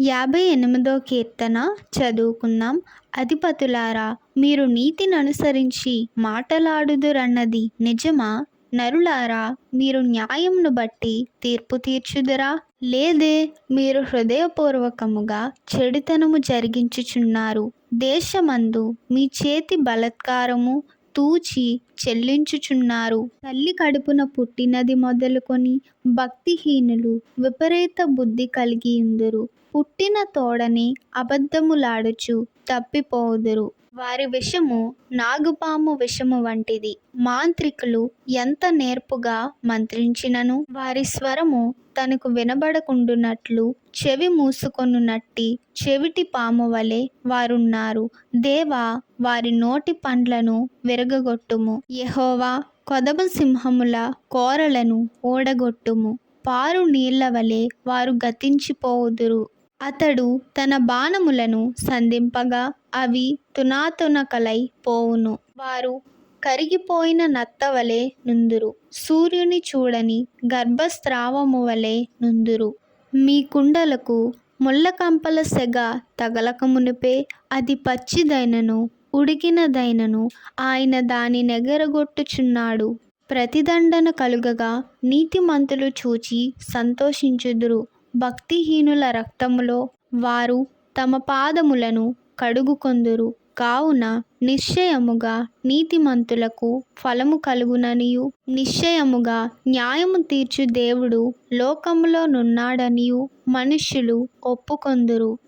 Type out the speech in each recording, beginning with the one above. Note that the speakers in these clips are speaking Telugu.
యాభై ఎనిమిదో కీర్తన చదువుకుందాం. అధిపతులారా మీరు నీతిని అనుసరించి మాటలాడుదురన్నది నిజమా? నరులారా మీరు న్యాయంను బట్టి తీర్పు తీర్చుదురా? లేదే మీరు హృదయపూర్వకముగా చెడుతనము జరిగించుచున్నారు. దేశమందు మీ చేతి బలత్కారము తూచి చెల్లించుచున్నారు. తల్లి కడుపున పుట్టినది మొదలుకొని భక్తిహీనులు విపరీత బుద్ధి కలిగి ఉందురు. పుట్టిన తోడని అబద్ధములాడుచు తప్పిపోదురు. వారి విషము నాగుపాము విషము వంటిది. మాంత్రికులు ఎంత నేర్పుగా మంత్రించినను? వారి స్వరము తనకు వినబడకుండునట్లు చెవి మూసుకొనున్నట్టి చెవిటి పాము వలె వారున్నారు. దేవా వారి నోటి పండ్లను విరగగొట్టుము. యహోవా కొదమ సింహముల కోరలను ఓడగొట్టుము. పారు నీళ్ళ వలె వారు గతించిపోవుదురు అతడు తన బాణములను సంధింపగా అవి తునాతునకలై పోవును. వారు కరిగిపోయిన నత్తవలే నుందురు. సూర్యుని చూడని గర్భస్రావము వలె నుందురు. మీ కుండలకు ముళ్ళకంపల సెగ తగలక మునిపే అది పచ్చిదైనను ఉడికినదైనను ఆయన దాని నెగరగొట్టుచున్నాడు. ప్రతిదండన కలుగగా నీతిమంతులు చూచి సంతోషించుదురు. భక్తిహీనుల రక్తములో వారు తమ పాదములను కడుగుకొందురు. కావున నిశ్చయముగా నీతిమంతులకు ఫలము కలుగుననియు. నిశ్చయముగా న్యాయము తీర్చు దేవుడు లోకములో నున్నాడనియు మనుష్యులు ఒప్పుకొందురు.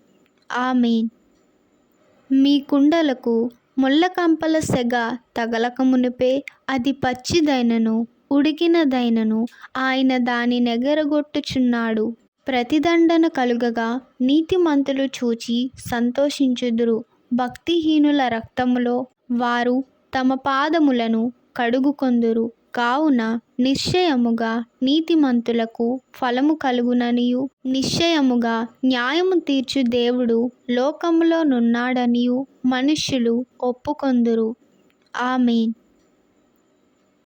ఆమె మీ కుండలకు ముళ్ళకంపల సెగ తగలక మునిపే అది పచ్చిదైనను ఉడికినదైనను ఆయన దాని నెగరగొట్టుచున్నాడు. ప్రతిదండన కలుగగా నీతిమంతులు చూచి సంతోషించుదురు. భక్తిహీనుల రక్తములో వారు తమ పాదములను కడుగుకొందురు. కావున నిశ్చయముగా నీతిమంతులకు ఫలము కలుగుననియు. నిశ్చయముగా న్యాయము తీర్చు దేవుడు లోకములో నున్నాడనియు. మనుష్యులు ఒప్పుకొందురు. ఆమెన్.